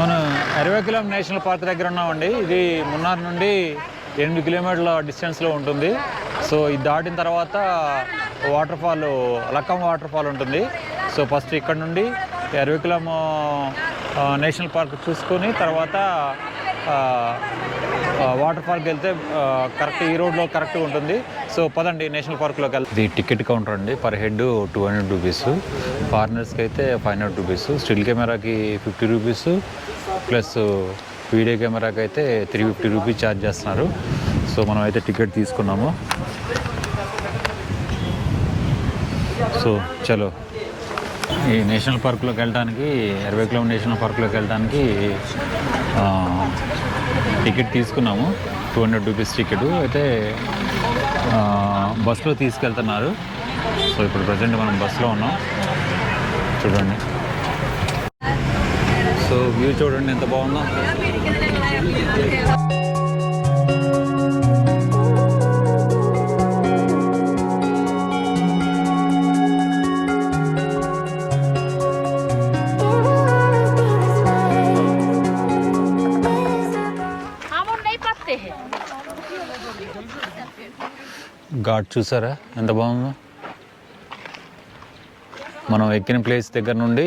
మనం అరవేకులం national park దగ్గర ఉన్నామండి. ఇది మున్నార్ నుండి ఎనిమిది కిలోమీటర్ల డిస్టెన్స్లో ఉంటుంది. సో ఇది దాటిన తర్వాత waterfall Lakkam waterfall ఉంటుంది. సో ఫస్ట్ ఇక్కడ నుండి అరవైకులం నేషనల్ పార్క్ చూసుకొని తర్వాత వాటర్ పార్క్ వెళ్తే కరెక్ట్ ఈ రోడ్లో కరెక్ట్గా ఉంటుంది. సో పదండి నేషనల్ పార్క్లోకి వెళ్తాం ఇది టికెట్ కౌంటర్ అండి. Per head two hundred rupees ఫారినర్స్కి అయితే ఫైవ్ హండ్రెడ్ రూపీస్ స్టిల్ కెమెరాకి ఫిఫ్టీ రూపీస్ ప్లస్ వీడియో కెమెరాకి అయితే త్రీ ఫిఫ్టీ రూపీస్ ఛార్జ్ చేస్తున్నారు. సో మనం అయితే టికెట్ తీసుకున్నాము. సో చలో. ఈ నేషనల్ పార్క్లోకి వెళ్ళడానికి అరవై కిలోమీటర్ నేషనల్ పార్క్లోకి వెళ్ళడానికి టికెట్ తీసుకున్నాము. Two hundred rupees ticket. అయితే బస్సులో తీసుకెళ్తున్నారు. సో ఇప్పుడు ప్రజెంట్ మనం బస్సులో ఉన్నాం. చూడండి. సో వ్యూ చూడండి ఎంత బాగుందో. ఘాట్ చూసారా? ఎంత బాగుందో. మనం ఎక్కిన ప్లేస్ దగ్గర నుండి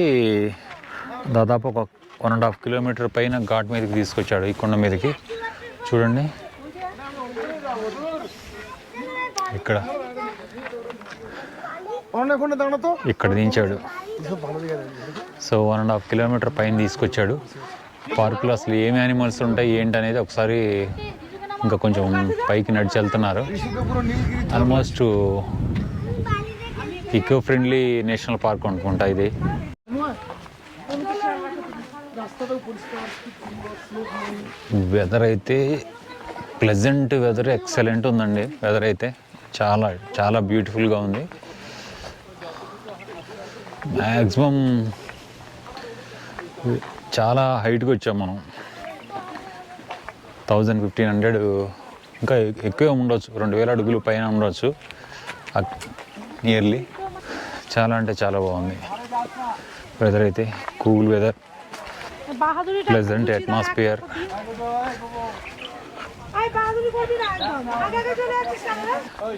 దాదాపు ఒక వన్ అండ్ హాఫ్ కిలోమీటర్ పైన ఘాట్ మీదకి తీసుకొచ్చాడు ఈ కొండ మీదకి. చూడండి. ఇక్కడ. ఇక్కడ దించాడు. So one and half kilometre పైన తీసుకొచ్చాడు. పార్కులో అసలు ఏమి యానిమల్స్ ఉంటాయి ఏంటనేది ఒకసారి ఇంకా కొంచెం పైకి నడిచి వెళ్తున్నారు. Almost eco friendly national park అనుకుంటా ఇది. వెదర్ అయితే ప్లెజెంట్ వెదర్ ఎక్సలెంట్ ఉందండి. వెదర్ అయితే చాలా చాలా బ్యూటిఫుల్గా ఉంది. మ్యాక్సిమం చాలా హైట్కి వచ్చాం మనం. థౌజండ్ ఫిఫ్టీన్ హండ్రెడ్ ఇంకా ఎక్కువే ఉండొచ్చు రెండు వేల అడుగులు పైన ఉండొచ్చు నియర్లీ చాలా అంటే చాలా బాగుంది. వెదర్ అయితే కూల్ వెదర్ ప్లెజెంట్ అట్మాస్ఫియర్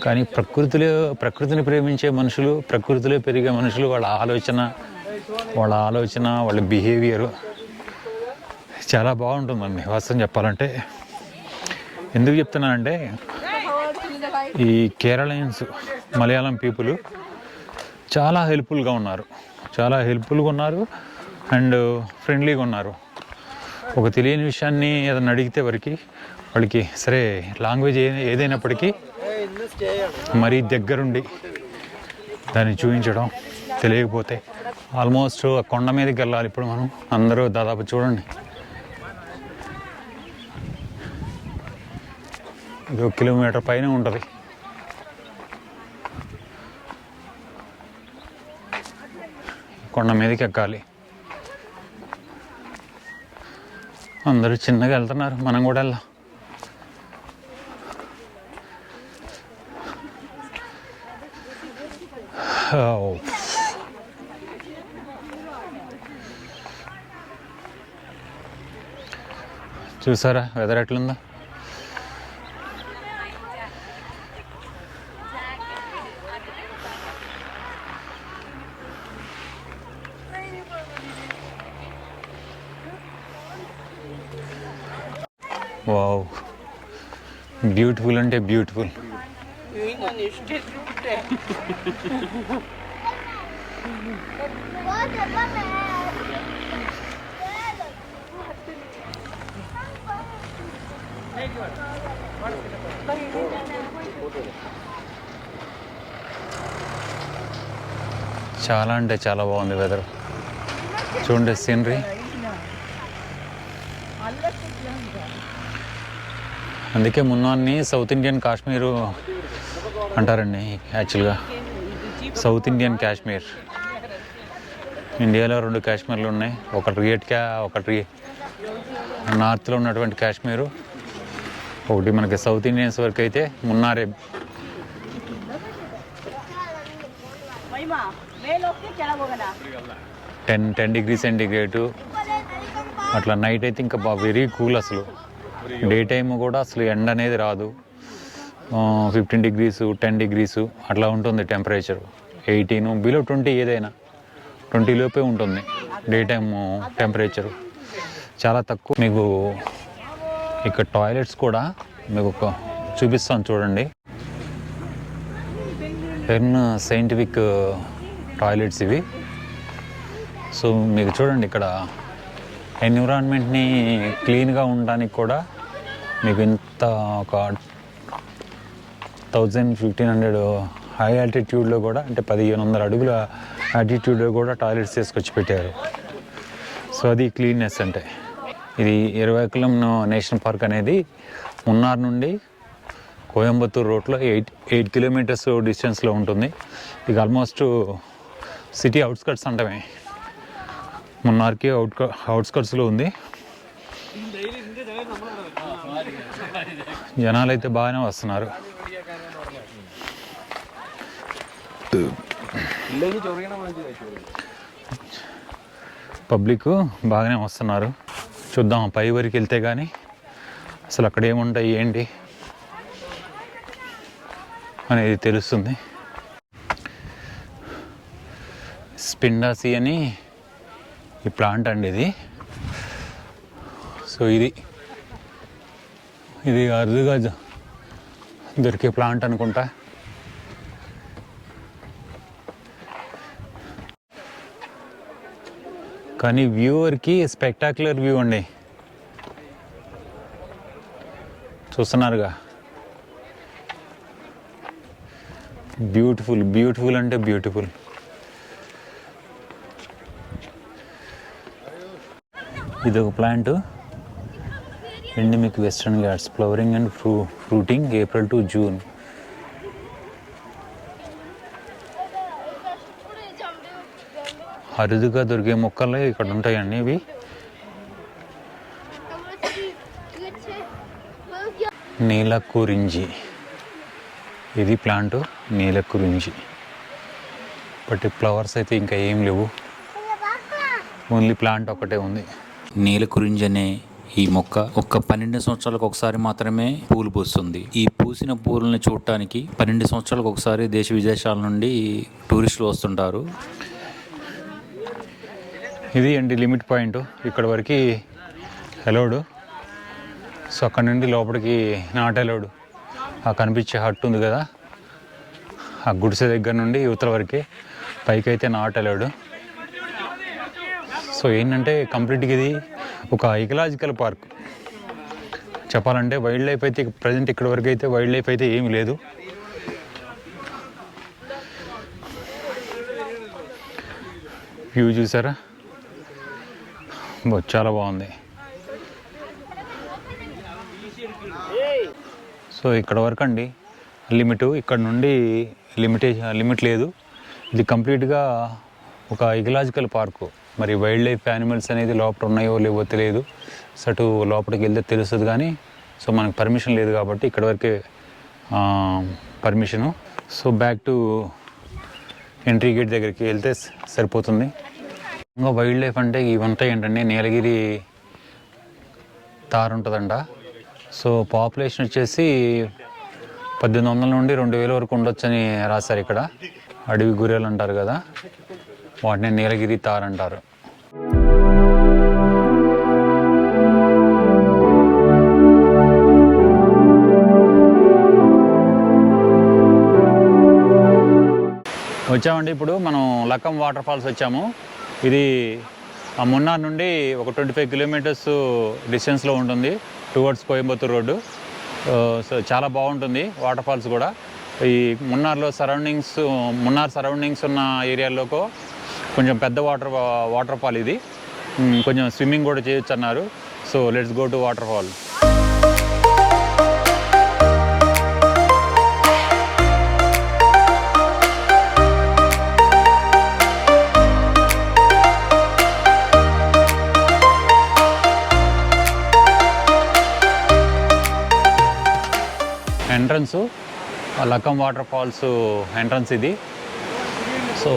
కానీ ప్రకృతిలో ప్రకృతిని ప్రేమించే మనుషులు ప్రకృతిలో పెరిగే మనుషులు వాళ్ళ ఆలోచన వాళ్ళ ఆలోచన వాళ్ళ బిహేవియరు చాలా బాగుంటుందండి వాస్తవం చెప్పాలంటే ఎందుకు చెప్తున్నానంటే ఈ కేరళయన్స్ మలయాళం పీపుల్ చాలా హెల్ప్ఫుల్గా ఉన్నారు. చాలా హెల్ప్ఫుల్గా ఉన్నారు అండ్ ఫ్రెండ్లీగా ఉన్నారు. ఒక తెలియని విషయాన్ని ఏదైనా అడిగితే వారికి వాళ్ళకి సరే లాంగ్వేజ్ ఏదైనప్పటికీ మరీ దగ్గరుండి దాన్ని చూపించడం తెలియకపోతే ఆల్మోస్ట్ ఆ కొండ మీదకి వెళ్ళాలి. ఇప్పుడు మనం అందరూ దాదాపు చూడండి. ఇది ఒక కిలోమీటర్ పైన ఉంటుంది. కొండ మీదకి ఎక్కాలి అందరూ చిన్నగా వెళ్తున్నారు మనం కూడా వెళ్దాం. చూసారా వెదర్ ఎట్లుందా? వావ్. బ్యూటిఫుల్ అంటే బ్యూటిఫుల్. చాలా అంటే చాలా బాగుంది వెదర్ చూడండి సీనరీ అందుకే మున్నాన్ని సౌత్ ఇండియన్ కాశ్మీరు అంటారండి యాక్చువల్గా. South Indian Kashmir. ఇండియాలో రెండు కాశ్మీర్లు ఉన్నాయి. ఒకటి రియట్ క్యా ఒకటి నార్త్లో ఉన్నటువంటి కాశ్మీరు. ఒకటి మనకి సౌత్ ఇండియన్స్ వరకు అయితే మున్నారే. Ten ten degree centigrade. అట్లా నైట్ అయితే ఇంకా వెరీ కూల్ అసలు. డే టైమ్ కూడా అసలు ఎండ అనేది రాదు. ఫిఫ్టీన్ డిగ్రీస్ టెన్ డిగ్రీస్ అట్లా ఉంటుంది టెంపరేచర్ ఎయిటీన్ బిలో ట్వంటీ ఏదైనా. ట్వంటీ లోపే ఉంటుంది డే టైమ్ టెంపరేచర్ చాలా తక్కువ. మీకు ఇక్కడ టాయిలెట్స్ కూడా మీకు ఒక చూపిస్తాను చూడండి. పెన్ సైంటిఫిక్ టాయిలెట్స్ ఇవి. సో మీకు చూడండి ఇక్కడ ఎన్విరాన్మెంట్ని క్లీన్గా ఉండడానికి కూడా మీకు ఇంత ఒక థౌజండ్ ఫిఫ్టీన్ హండ్రెడ్ హై ఆల్టిట్యూడ్లో కూడా అంటే పదిహేను వందల అడుగుల ఆల్టిట్యూడ్లో కూడా టాయిలెట్స్ తీసుకొచ్చి పెట్టారు. సో అది క్లీన్నెస్ అంటే. ఇది ఇరవైకులం నేషనల్ పార్క్ అనేది మున్నార్ నుండి కోయంబత్తూర్ రోడ్లో ఎయిట్ ఎయిట్ కిలోమీటర్స్ డిస్టెన్స్లో ఉంటుంది. ఇది ఆల్మోస్ట్ సిటీ అవుట్స్కట్స్ అంటమే. మున్నార్కి అవుట్ అవుట్స్కట్స్లో ఉంది. జనాలు అయితే బాగానే వస్తున్నారు. పబ్లిక్ బాగానే వస్తున్నారు. చూద్దాం పై వరకు వెళ్తే కానీ అసలు అక్కడ ఏముంటాయి ఏంటి అనేది తెలుస్తుంది. స్పిండాసి అని ఈ ప్లాంట్ అండి ఇది. సో ఇది ఇది అరుదుగా దొరికే ప్లాంట్ అనుకుంటా. కానీ వ్యూవర్కి స్పెక్టాక్యులర్ వ్యూ అండి. చూస్తున్నారుగా. బ్యూటిఫుల్ బ్యూటిఫుల్ అంటే బ్యూటిఫుల్. ఇది ఒక plant. Endemic Western Ghats flowering and fru fruiting April to June. అరుదుగా దొరికే మొక్కలు ఇక్కడ ఉంటాయండి ఇవి. నీలకురించి ఇది ప్లాంట్ నీలకురించి బట్ ఫ్లవర్స్ అయితే ఇంకా ఏం లేవు. ఓన్లీ ప్లాంట్ ఒకటే ఉంది. నీలకురించి అనే ఈ మొక్క ఒక్క పన్నెండు సంవత్సరాలకు ఒకసారి మాత్రమే పూలు పూస్తుంది. ఈ పూసిన పూలని చూడటానికి పన్నెండు సంవత్సరాలకు ఒకసారి దేశ విదేశాల నుండి టూరిస్టులు వస్తుంటారు. ఇది అండి లిమిట్ పాయింట్. ఇక్కడ వరకు అలౌడ్ సో అక్కడ నుండి లోపలికి నాట్ అలౌడ్ ఆ కనిపించే హట్ ఉంది కదా. ఆ గుడిసె దగ్గర నుండి యువతల వరకే పైకి అయితే నాట్ అలౌడ్ సో ఏంటంటే కంప్లీట్గా ఇది ఒక ఇకలాజికల్ పార్క్. చెప్పాలంటే వైల్డ్ లైఫ్ అయితే ప్రజెంట్ ఇక్కడ వరకు అయితే వైల్డ్ లైఫ్ అయితే ఏమీ లేదు. వ్యూ చూసారా? చాలా బాగుంది. సో ఇక్కడ వరకు అండి లిమిట్ ఇక్కడ నుండి లిమిటేషన్ లిమిట్ లేదు. ఇది కంప్లీట్గా ఒక ఇకలాజికల్ పార్కు. మరి వైల్డ్ లైఫ్ యానిమల్స్ అనేది లోపల ఉన్నాయో లేవో తెలియదు. సో అటు లోపలికి వెళ్తే తెలుస్తుంది కానీ సో మనకు పర్మిషన్ లేదు కాబట్టి ఇక్కడ వరకే permission so back to entry gate దగ్గరికి వెళ్తే సరిపోతుంది. ఇంకా వైల్డ్ లైఫ్ అంటే ఇవి ఉంటాయి ఏంటండి నీలగిరి తారు ఉంటుందంట. సో పాపులేషన్ వచ్చేసి పద్దెనిమిది వందల నుండి రెండు వేల వరకు ఉండొచ్చని రాశారు ఇక్కడ. అడవి గుర్రెలు అంటారు కదా. వాటిని నీలగిరి తార్ అంటారు. వచ్చామండి ఇప్పుడు మనం లక్కం వాటర్ ఫాల్స్ వచ్చాము. ఇది ఆ మున్నార్ నుండి ఒక ట్వంటీ ఫైవ్ కిలోమీటర్స్ డిస్టెన్స్లో ఉంటుంది. టువర్డ్స్ కోయంబత్తూర్ రోడ్డు సో చాలా బాగుంటుంది వాటర్ ఫాల్స్ కూడా. ఈ మున్నార్లో సరౌండింగ్స్ మున్నార్ సరౌండింగ్స్ ఉన్న ఏరియాలోకో కొంచెం పెద్ద వాటర్ వాటర్ ఫాల్ ఇది. కొంచెం స్విమ్మింగ్ కూడా చేయొచ్చు అన్నారు. So let's go to waterfall entrance Lakkam waterfalls entrance ఇది. సో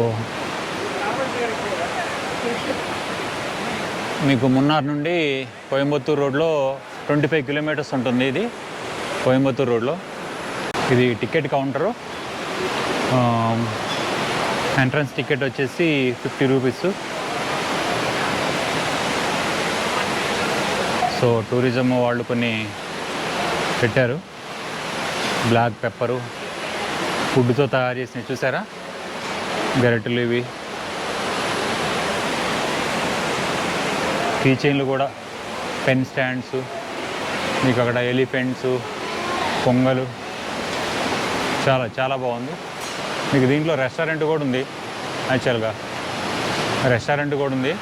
మీకు మున్నార్ నుండి కోయంబత్తూర్ రోడ్లో ట్వంటీ ఫైవ్ కిలోమీటర్స్ ఉంటుంది ఇది కోయంబత్తూర్ రోడ్లో. ఇది టికెట్ కౌంటరు. ఎంట్రన్స్ టికెట్ వచ్చేసి ఫిఫ్టీ రూపీస్. సో టూరిజం వాళ్ళు కొన్ని పెట్టారు. Black pepper. ఫుడ్తో తయారు చేసినవి చూసారా? గరిటెలు ఇవి. కీ చైన్లు కూడా పెన్ స్టాండ్స్ మీకు అక్కడ ఎలిఫెంట్స్ పొంగలు చాలా చాలా బాగుంది. మీకు దీంట్లో రెస్టారెంట్ కూడా ఉంది యాక్చువల్గా. రెస్టారెంట్ కూడా ఉంది.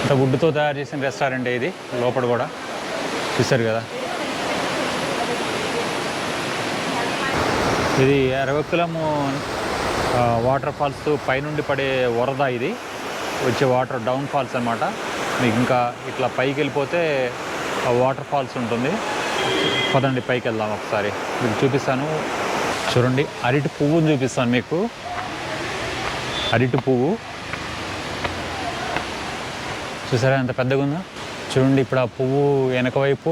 అంత వుడ్తో తయారు చేసిన రెస్టారెంట్ ఇది లోపల కూడా. చూసారు కదా? ఇది అరవకులము వాటర్ ఫాల్స్ పైనుండి పడే వరద ఇది. వచ్చే వాటర్ డౌన్ ఫాల్స్ అనమాట మీకు ఇంకా ఇట్లా పైకి వెళ్ళిపోతే ఆ వాటర్ ఫాల్స్ ఉంటుంది. పదండి పైకి వెళ్దాం ఒకసారి. మీకు చూపిస్తాను. చూడండి అరటి పువ్వుని చూపిస్తాను మీకు. అరటి పువ్వు. చూసారా ఎంత పెద్దగా ఉందో? చూడండి ఇప్పుడు ఆ పువ్వు వెనక వైపు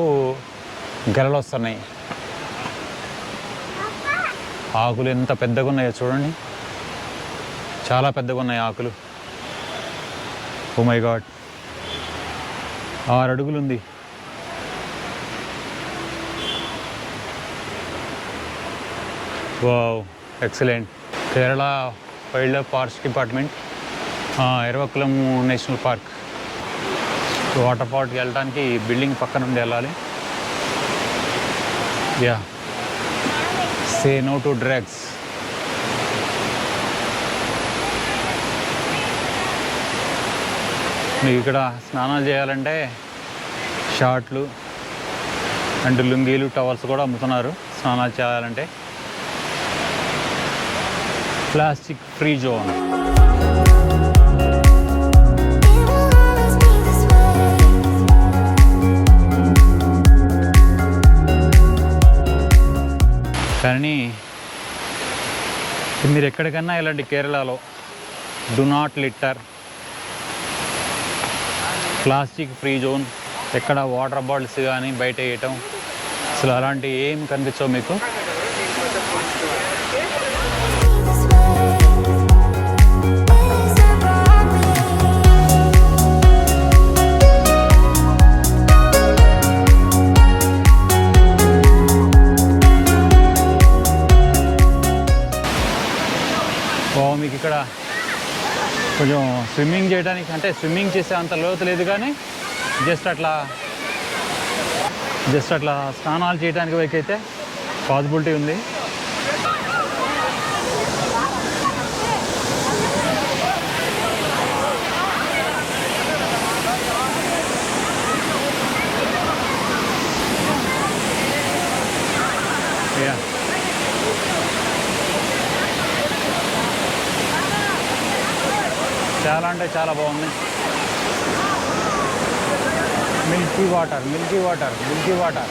గెలలు వస్తున్నాయి ఆకులు ఎంత పెద్దగా ఉన్నాయో చూడండి. చాలా పెద్దగా ఉన్నాయి ఆకులు. ఓ మై గాడ్ ఆరు అడుగులు ఉంది wow excellent Kerala wildlife parks department Eravikulam national park. Water పార్క్కి వెళ్ళడానికి బిల్డింగ్ పక్క నుండి వెళ్ళాలి. Yeah say no to drugs మీకు ఇక్కడ స్నానాలు చేయాలంటే షార్ట్లు అండ్ లుంగీలు టవల్స్ కూడా అమ్ముతున్నారు స్నానాలు చేయాలంటే. Plastic free zone. కానీ మీరు ఎక్కడికన్నా ఇలాంటి కేరళలో. Do not litter plastic free zone ఎక్కడ వాటర్ బాటిల్స్ కానీ బయట వేయటం. అసలు అలాంటివి ఏం కనిపించవు మీకు? కొంచెం స్విమ్మింగ్ చేయడానికి అంటే స్విమ్మింగ్ చేసే అంత లోతు లేదు కానీ జస్ట్ అట్లా జస్ట్ అట్లా స్నానాలు చేయడానికి వైపు అయితే పాసిబిలిటీ ఉంది. చాలా అంటే చాలా బాగుంది. Milky water milky water milky water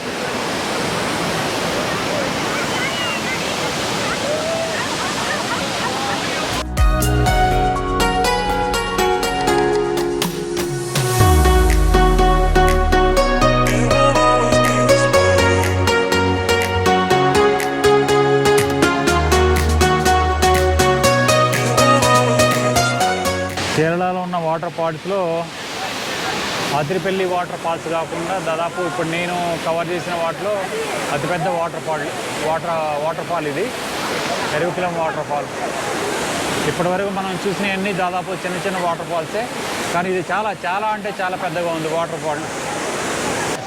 water ఫాల్స్లో Athirappilly waterfalls కాకుండా దాదాపు ఇప్పుడు నేను కవర్ చేసిన వాటిలో అతిపెద్ద waterfall water waterfall ఇది. Eravikulam waterfall. ఇప్పటివరకు మనం చూసినవన్నీ దాదాపు చిన్న చిన్న వాటర్ ఫాల్సే. కానీ ఇది చాలా చాలా అంటే చాలా పెద్దగా ఉంది వాటర్ ఫాల్.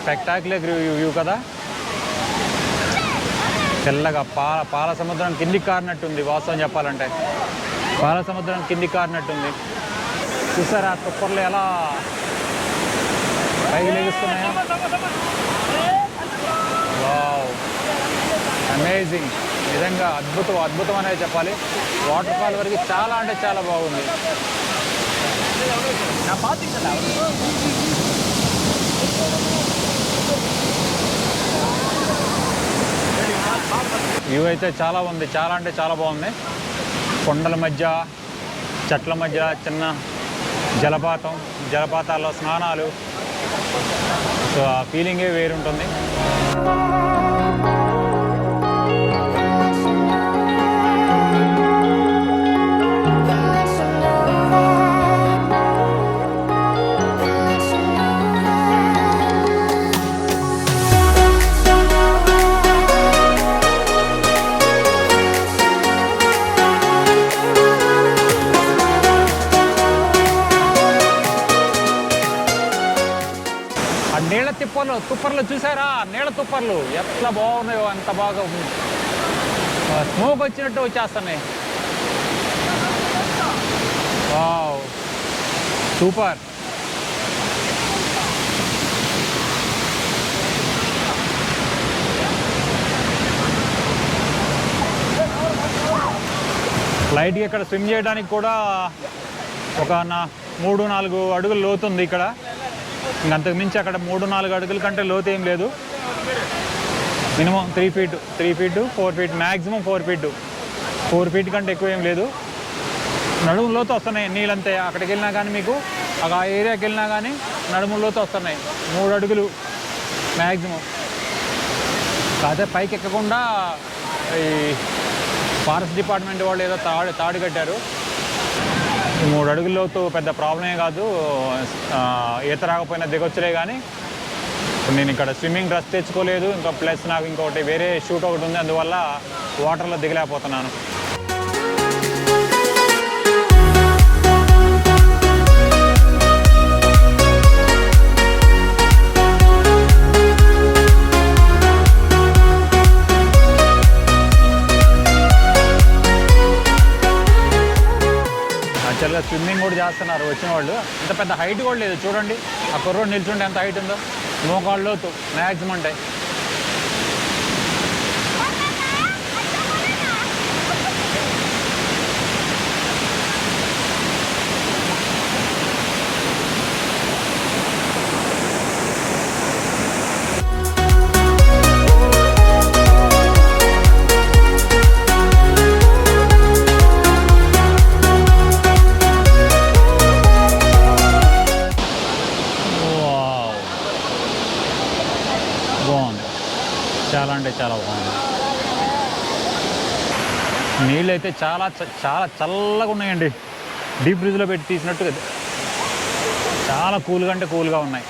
స్పెక్టాక్యులర్ వ్యూ కదా. తెల్లగా పాల పాల సముద్రం కిందికి కారినట్టుంది వాస్తవం చెప్పాలంటే. పాల సముద్రం కిందికి కారినట్టుంది. చూసారా? ఆ తుప్పర్లు ఎలా పైకి లెగుస్తున్నాయో? వావ్. అమేజింగ్ నిజంగా అద్భుతం అద్భుతం అనేది చెప్పాలి. వాటర్ ఫాల్ వరకు చాలా అంటే చాలా బాగుంది. వ్యూ అయితే చాలా ఉంది. చాలా అంటే చాలా బాగుంది. కొండల మధ్య చెట్ల మధ్య చిన్న జలపాతం జలపాతాల్లో స్నానాలు. సో ఆ ఫీలింగే వేరుంటుంది. తుప్పర్లు తుప్పర్లు చూసారా? నీళ్ళ తుప్పర్లు. ఎట్లా బాగున్నాయో అంత బాగా స్మోక్ వచ్చినట్టు వచ్చేస్తున్నాయి. వావ్. సూపర్. లైట్గా ఇక్కడ స్విమ్ చేయడానికి కూడా ఒక నా మూడు నాలుగు అడుగులు లోతుంది ఇక్కడ. ఇంకంతకుమించి అక్కడ మూడు నాలుగు అడుగుల కంటే లోతు ఏం లేదు. Minimum three feet three feet four feet maximum four feet four feet కంటే ఎక్కువ ఏం లేదు. నడుము లోతు వస్తున్నాయి నీళ్ళంతే అక్కడికి వెళ్ళినా కానీ మీకు ఆ ఏరియాకి వెళ్ళినా కానీ నడుములోతో వస్తున్నాయి. మూడు అడుగులు మ్యాక్సిమం కాకపోతే పైకి ఎక్కకుండా ఈ ఫారెస్ట్ డిపార్ట్మెంట్ వాళ్ళు ఏదో తాడు తాడు కట్టారు. మూడు అడుగుల లోతు పెద్ద ప్రాబ్లమే కాదు. ఈత రాకపోయినా దిగొచ్చులే కానీ నేను ఇక్కడ స్విమ్మింగ్ డ్రెస్ తెచ్చుకోలేదు. ఇంకా ప్లస్ నాకు ఇంకొకటి వేరే షూట్ ఒకటి ఉంది. అందువల్ల వాటర్లో దిగలేకపోతున్నాను. యాక్చువల్గా స్విమ్మింగ్ కూడా చేస్తున్నారు వచ్చిన వాళ్ళు. ఇంత పెద్ద హైట్ కూడా లేదు. చూడండి ఆ కుర్రోడు నిల్చుంటే ఎంత హైట్ ఉందో. మోకాళ్ళు లోతు మ్యాక్సిమం అంటే బాగుంది. చాలా అంటే చాలా బాగుంది. నీళ్ళు అయితే చాలా చాలా చల్లగా ఉన్నాయండి. డీప్ ఫ్రిడ్జ్లో పెట్టి తీసినట్టు చాలా కూల్గా అంటే కూల్గా ఉన్నాయి.